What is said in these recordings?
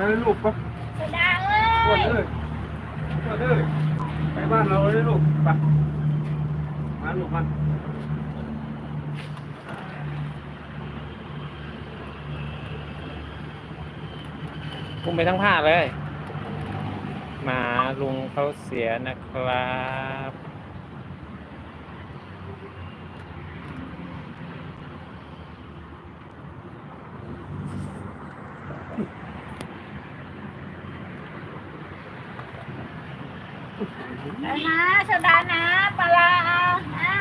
เลยลูกปะสุดาเอ้ปวดยเลยปวดเลยไปบ้านเราเลยลูกไปมาลูกมันคุมไปทั้งผ้าเลยมาลุงเขาเสียนะครับ นะสุดานะปลาร้าเอานะ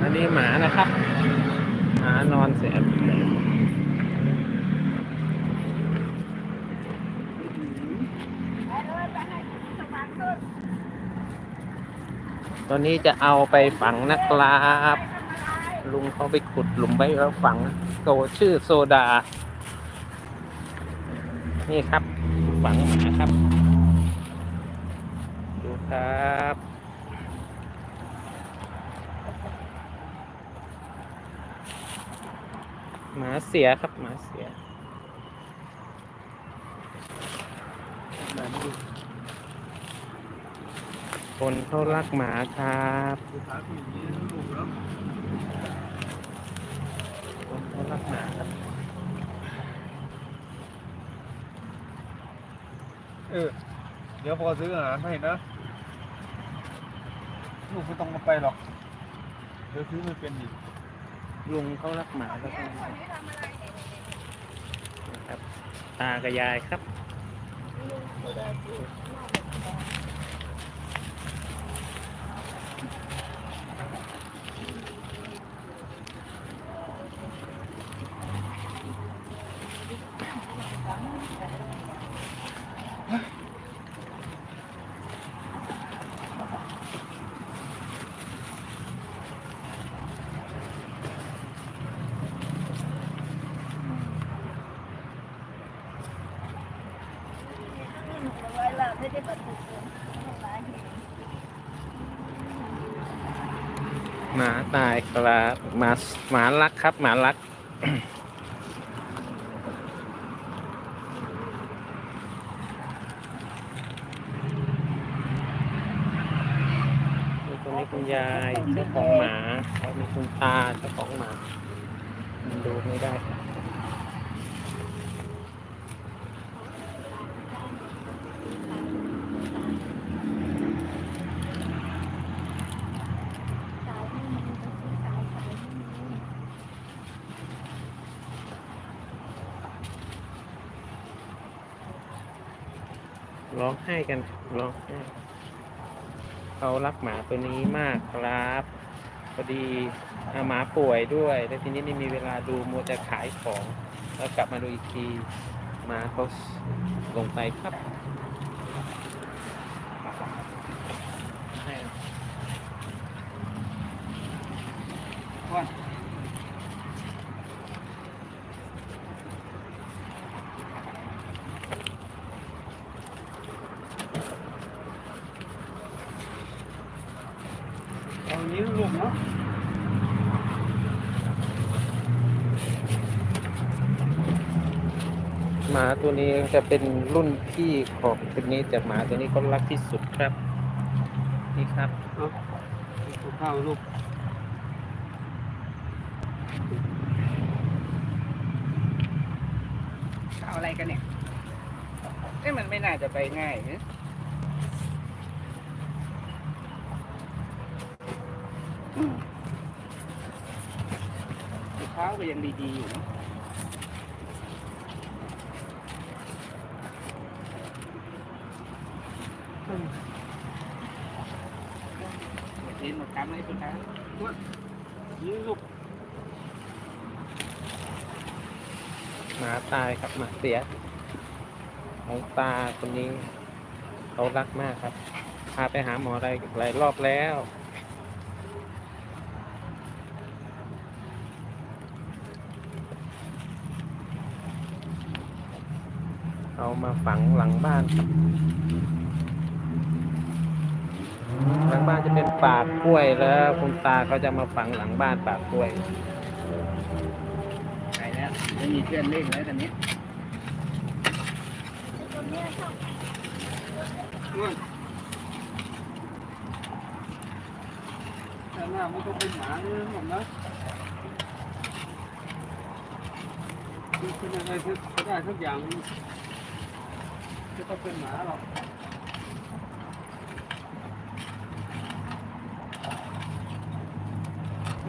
อันนี้หมานะครับ หมานอนเสียตอนนี้จะเอาไปฝังนะครับ ลุงเขาไปขุดหลุมไว้แล้วฝังโตชื่อโซดา นี่ครับฝังหมาครับ ดูครับหมาเสียครับหมาเสียคนเขารักหมาครับคนเขารักหมาครับ ออ เดี๋ยวพอซื้ออาหารให้นะ ลูกไม่ต้องมาไปหรอก เดี๋ยวซื้อไม่เป็นอีกลุงเขารักหมาครับนะครับตากับยายครับไว้ ไม่ได้บรรทุกเลยหมาตายครับหมาหมารักครับ หมารักมีตรงนี้คุณยายเจ้าของหมามีคุณตาเจ้าของหมามันดูไม่ได้ ร้องไห้กันร้องไห้เขารักหมาตัวนี้มากครับพอดีหมาป่วยด้วย แล้วทีนี้ไม่มีเวลาดูมัวจะขายของ แล้วกลับมาดูอีกทีหมาเขาลงไปครับ เอาอย่างนี้ลูกเนาะหมาตัวนี้จะเป็นรุ่นพี่ของตัวนี้แต่หมาตัวนี้ก็รักที่สุดครับ นี่ครับเอาเอาข้าวลูกเอาอะไรกันเนี่ยเอ้ยมันไม่น่าจะไปง่ายนะ เท้าก็ยังดีๆอยู่นะเย็นหมดกรรมเลยสุดท้ายนี่ลูกหมาตายครับหมาเสีย ของตาคนนี้เขารักมากครับ พาไปหาหมออะไรหลายรอบแล้ว เอามาฝังหลังบ้านครับไว้ลังบ้านจะเป็นป่ากล้วยแล้วคุณตาเขาจะมาฝังหลังบ้านป่ากล้วยไปแล้วไม่มีเพื่อนเล่นแล้วตอนนี้ตรงเนี้ยชอบนู่นแต่หน้ามันก็เป็นหมาเนี่ยหมดนะคือเป็นอะไรที่ก็ได้ทุกอย่าง จะต้องเป็นหมาหรอก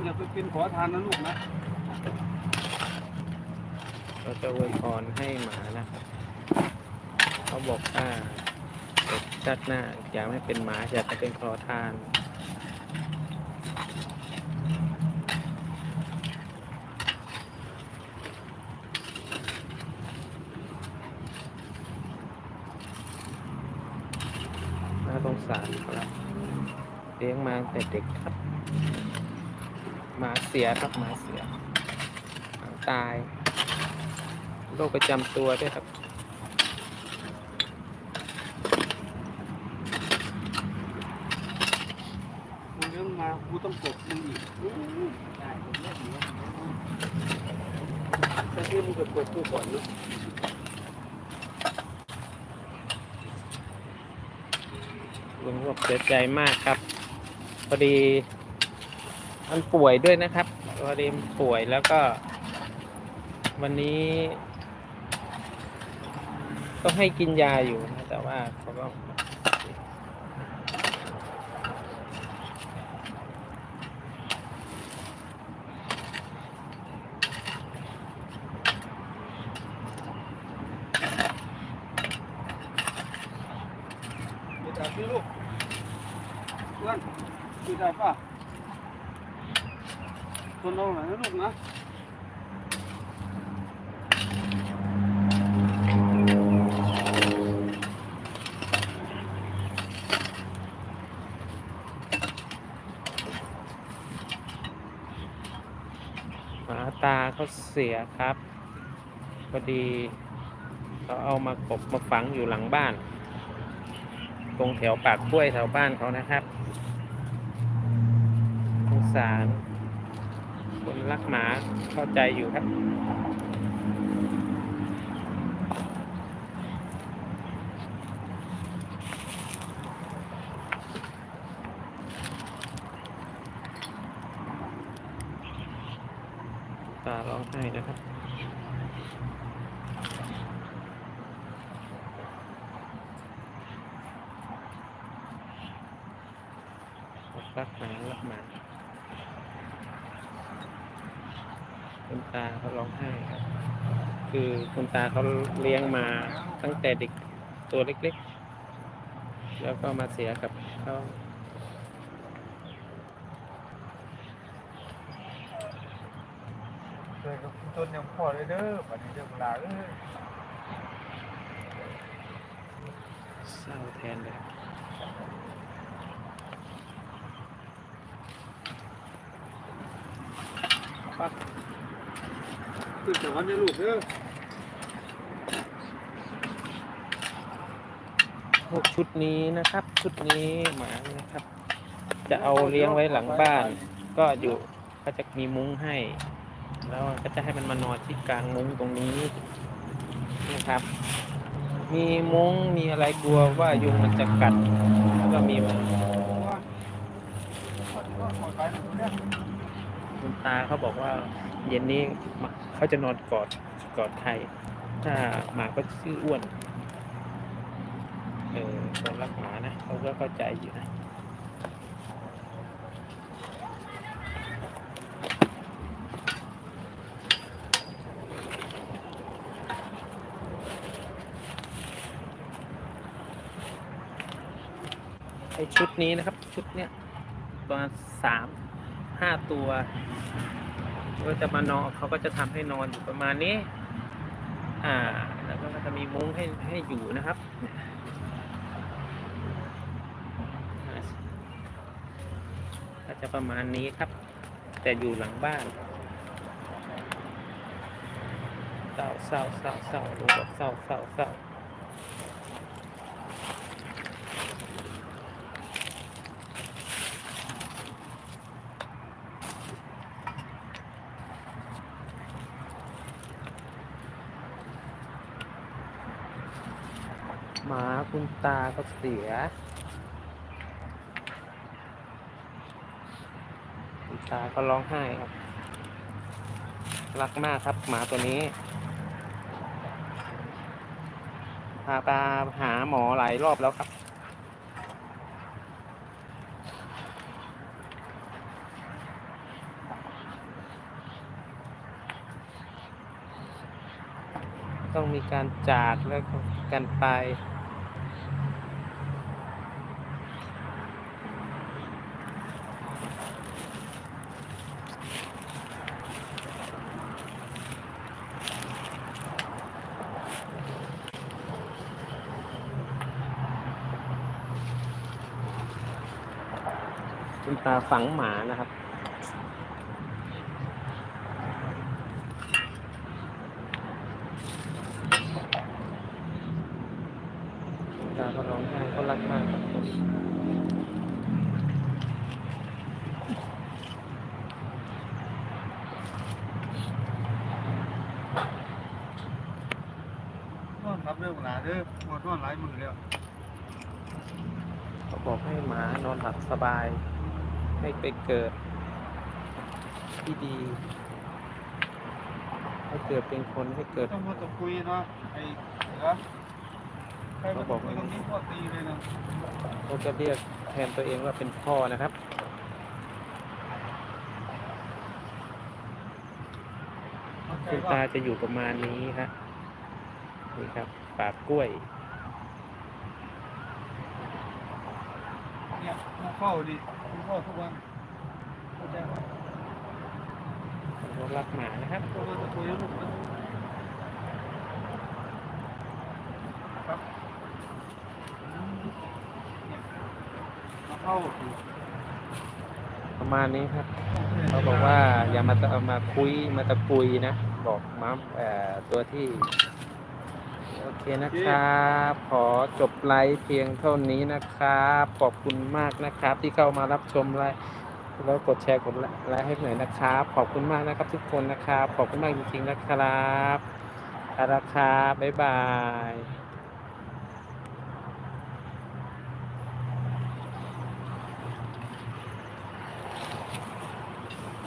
อย่าไปเป็นขอทานนะลูกนะ เราจะอวยพรให้หมานะครับ เขาบอกว่าเด็กชาติหน้าอยากไม่เป็นหมาอยากจะเป็นขอทาน น่าสงสารครับเลี้ยงมาตั้งแต่เด็กครับ หมาเสียครับหมาเสียหมาตายโรคประจำตัวด้วยครับมึงเลี้ยงมากูต้องกดมึงอีกอู้ได้ผมเลือกอยู่ว่าแต่ที่มึงกดกดกูก่อนนะลุงบอกเสียใจมากครับ พอดี มันป่วยด้วยนะครับ พอดีมันป่วยแล้วก็ วันนี้ต้องให้กินยาอยู่นะแต่ว่าเขาก็ดูได้พี่ลูกเพื่อน ดูได้ป่ะคนเราหนนะลูกนะหมาตาเขาเสียครับ พอดีเขาเอามากบมาฝังอยู่หลังบ้าน ตรงแถวปากกล้วยแถวบ้านเขานะครับ สาร คนรักหมาเข้าใจอยู่ครับ ตาร้องไห้นะครับรักหมารักหมา คุณตาเขาร้องไห้ครับ คือคุณตาเขาเลี้ยงมาตั้งแต่เด็กตัวเล็กๆ แล้วก็มาเสียกับเขาเคยกับต้นยังพอเลยเด้อปัจจุบันเวลาเอ้ยเศร้าแทนเลยครับ ขึ้นสวรรค์นะลูกเด้อพวกชุดนี้นะครับ ชุดนี้หมานะครับ จะเอาเลี้ยงไว้หลังบ้าน ก็อยู่ก็จะมีมุ้งให้ แล้วก็จะให้มันมานอนที่กลางมุ้งตรงนี้นะครับ มีมุ้งมีอะไรกลัวว่ายุงมันจะกัดแล้วก็มีขอไปนะลูกเนี่ยคุณตาเขาบอกว่า เย็นนี้ เขาจะนอนกอดกอดใครถ้าหมาก็ชื่ออ้วน เออคนรักหมานะเขาก็เข้าใจอยู่นะไอชุดนี้นะครับ ชุดเนี้ยประมาณสามห้าตัว ก็จะมานอนเขาก็จะทำให้นอนอยู่ประมาณนี้ อ่า แล้วก็จะมีมุ้งให้ให้อยู่นะครับก็จะประมาณนี้ครับ แต่อยู่หลังบ้านเศร้าเศร้าเศร้าเศร้าเศร้าเศร้าเศร้า หมาคุณตาก็เสีย คุณตาก็ร้องไห้ครับ รักมากครับหมาตัวนี้ พาปาหาหมอหลายรอบแล้วครับต้องมีการจากแล้วกันไป คุณตาฝังหมานะครับคุณตาก็ร้องไห้เขารักมากครับนอนรับเรื่องหลาเด้อหมดนอนหลายมือแล้วเขาบอกให้หมานอนหลับสบาย ให้ไปเกิดที่ดี ให้เกิดเป็นคนให้เกิดต้องมาตะคุยเนาะไอ้เสือใครมาตะคุยตรงนี้พอตีเลยนะเขาจะเรียกแทนตัวเองว่าเป็นพ่อนะครับคุณตาจะอยู่ประมาณนี้ครับนี่ครับปากกล้วยเนี่ยมาเข้าดิคุณ พ่อทุกวันเข้าใจไหมเขารักหมานะครับต้องมาตะคุยแล้วลูกนะครับอืมเนี่ยมาเข้าประมาณนี้ครับเขาบอกว่าอย่ามาตะมาคุยมาตะกุยนะ บอกมาเอ่อตัวที่โอ เคนะครับ ขอจบไลฟ์เพียงเท่านี้นะครับ ขอบคุณมากนะครับ ที่เข้ามารับชมไลฟ์แล้วกดแชร์กดไลค์ให้หน่อยนะครับ ขอบคุณมากนะครับทุกคนนะครับ ขอบคุณมากจริงๆนะครับอาละครับบ๊ายบาย